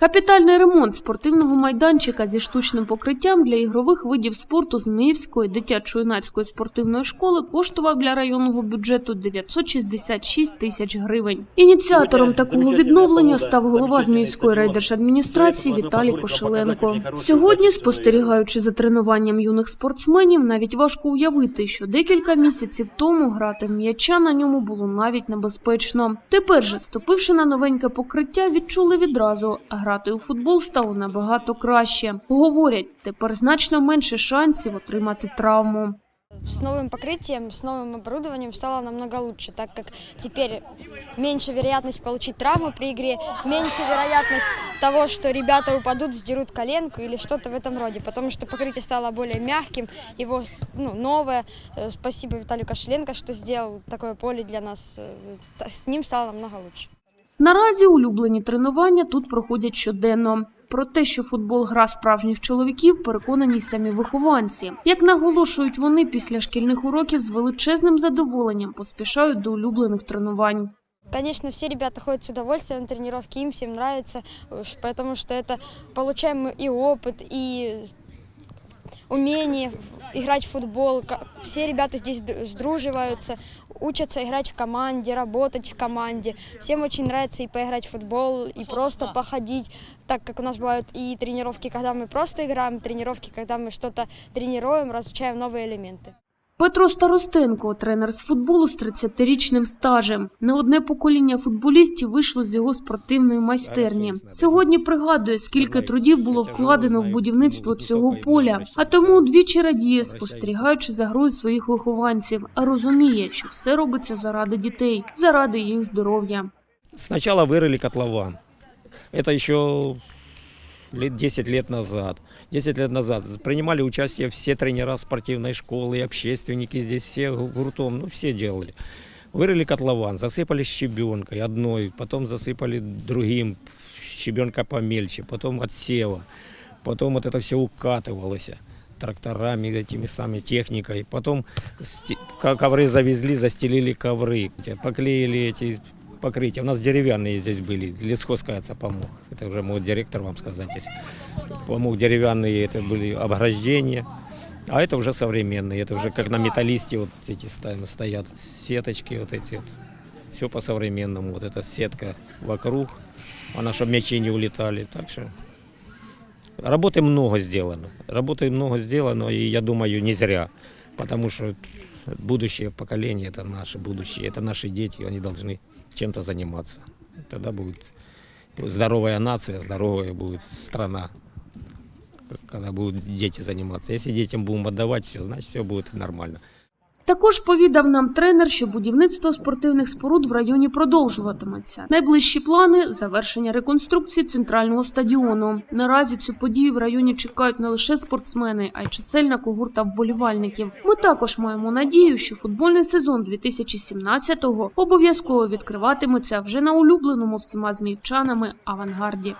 Капітальний ремонт спортивного майданчика зі штучним покриттям для ігрових видів спорту з Зміївської дитячо-юнацької спортивної школи коштував для районного бюджету 966 тисяч гривень. Ініціатором такого відновлення став голова Зміївської райдержадміністрації Віталій Кошеленко. Сьогодні, спостерігаючи за тренуванням юних спортсменів, навіть важко уявити, що декілька місяців тому грати в м'яча на ньому було навіть небезпечно. Тепер же, ступивши на новеньке покриття, відчули відразу, а грати у футбол стало набагато краще. Говорять, тепер значно менше шансів отримати травму. С новым покрытием, с новым оборудованием стало намного лучше, так как теперь меньше вероятность получить травму при игре, меньше вероятность того, что ребята упадут, сдерут коленку или что-то в этом роде, потому что покрытие стало более мягким, его ну, новое. Э, Спасибо Виталию Кошеленко, что сделал такое поле для нас. Э, та- С ним стало намного лучше. Наразі улюблені тренування тут проходять щоденно. Про те, що футбол гра справжніх чоловіків, переконані й самі вихованці. Як наголошують вони, після шкільних уроків з величезним задоволенням поспішають до улюблених тренувань. Конечно, все ребята ходят с удовольствием на тренировки, им всем нравится, уж потому что это получаем мы и опыт, и умение в- играть в футбол. Ка- Все ребята здесь д- сдруживаются, учатся играть в команде, работать в команде. Всем очень нравится и поиграть в футбол, и просто походить, так как у нас бывают и тренировки, когда мы просто играем, и тренировки, когда мы что-то тренируем, разучаем новые элементы. Петро Старостенко, тренер з футболу з 30-річним стажем. Не одне покоління футболістів вийшло з його спортивної майстерні. Сьогодні пригадує, скільки трудів було вкладено в будівництво цього поля. А тому двічі радіє, спостерігаючи за грою своїх вихованців, а розуміє, що все робиться заради дітей, заради їх здоров'я. Сначала вырыли котлован. Это еще лет 10 лет назад. 10 лет назад принимали участие все тренера спортивной школы, общественники здесь, все гуртом, ну все делали. Вырыли котлован, засыпали щебенкой одной, потом засыпали другим, щебенка помельче, потом отсева, потом вот это все укатывалось тракторами, этими самыми техникой. Потом ковры завезли, застелили ковры, поклеили эти покрытия. У нас деревянные здесь были, лесхоз, кажется, помог. Это уже мой директор вам сказать. если Помог деревянные, это были обграждения. А это уже современные, это уже как на металлисте вот эти стоят сеточки вот эти вот. Все по-современному, вот эта сетка вокруг, она, чтобы мячи не улетали. Так что работы много сделано. Работы много сделано, и я думаю, не зря. Потому что будущее поколение это наше будущее, это наши дети, они должны чем-то заниматься. Тогда будет здоровая нация, здоровая будет страна, когда будут дети заниматься. Если детям будем отдавать все, значит все будет нормально. Також повідав нам тренер, що будівництво спортивних споруд в районі продовжуватиметься. Найближчі плани завершення реконструкції центрального стадіону. Наразі цю подію в районі чекають не лише спортсмени, а й чисельна когорта вболівальників. Ми також маємо надію, що футбольний сезон 2017-го обов'язково відкриватиметься вже на улюбленому всіма зміївчанами авангарді.